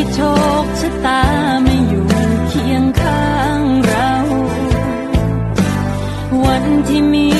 ที่โชคชะตาไม่อยู่เคียงข้างเรา วันที่มี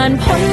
ผ่านพ้น